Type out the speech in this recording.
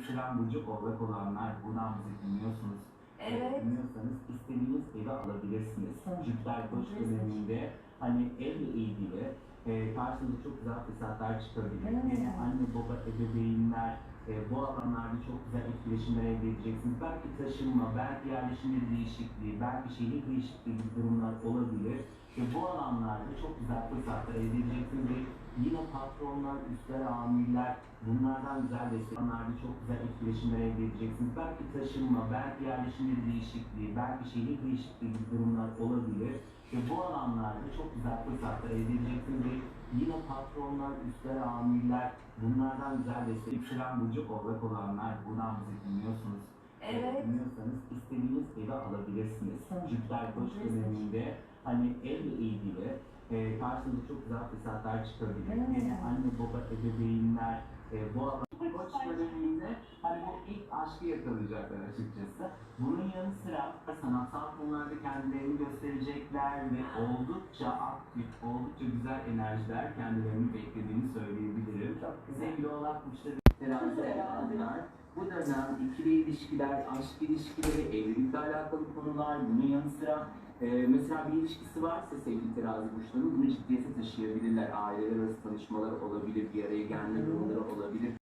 yükselen burcu oğlak olanlar buradan bizi dinliyorsunuz. Evet. Dinliyorsanız istediğiniz evi alabilirsiniz. Jüpiter koç döneminde hani evle ilgili e, karşınıza çok güzel fırsatlar çıkabilir. Evet. Yani anne baba ebeveynler e, bu alanlarda çok güzel etkileşimler elde edeceksiniz. Belki taşınma, belki yerleşim değişikliği, belki şehir değişikliği gibi durumlar olabilir. Ve bu alanlarda çok güzel fırsatlar elde edeceksiniz ve yine patronlar, üstler, amirler bunlardan güzel desteklerle çok güzel etkileşimler elde edeceksiniz. Belki taşınma, belki yerleşim değişikliği, belki şehir değişikliği gibi durumlar olabilir. Ve bu alanlarda çok güzel fırsatlar elde edeceksiniz yine patronlar, üstler, amirler bunlardan güzel destek. Yükselen burcu oğlak olanlar buradan bizi dinliyorsunuz. Evet. Dinliyorsanız istediğiniz evi alabilirsiniz. Jüpiter koç döneminde hani evle ilgili e, karşınıza çok güzel fırsatlar çıkabilir. Evet. Yani anne baba ebeveynler e, bu alan koç döneminde hani bu ilk aşkı yakalayacaklar açıkçası. Bunun yanı sıra sanatsal konularda kendilerini gösterecekler ve oldukça aktif, oldukça güzel enerjiler kendilerini beklediğini söyleyebilirim. Sevgili oğlak burçları bu dönem ikili ilişkiler, aşk ilişkileri, evlilikle alakalı konular, bunun yanı sıra e, mesela bir ilişkisi varsa sevgili terazi burçlarının bunu ciddiyete taşıyabilirler. Aileler arası tanışmalar olabilir, bir araya gelme durumları olabilir.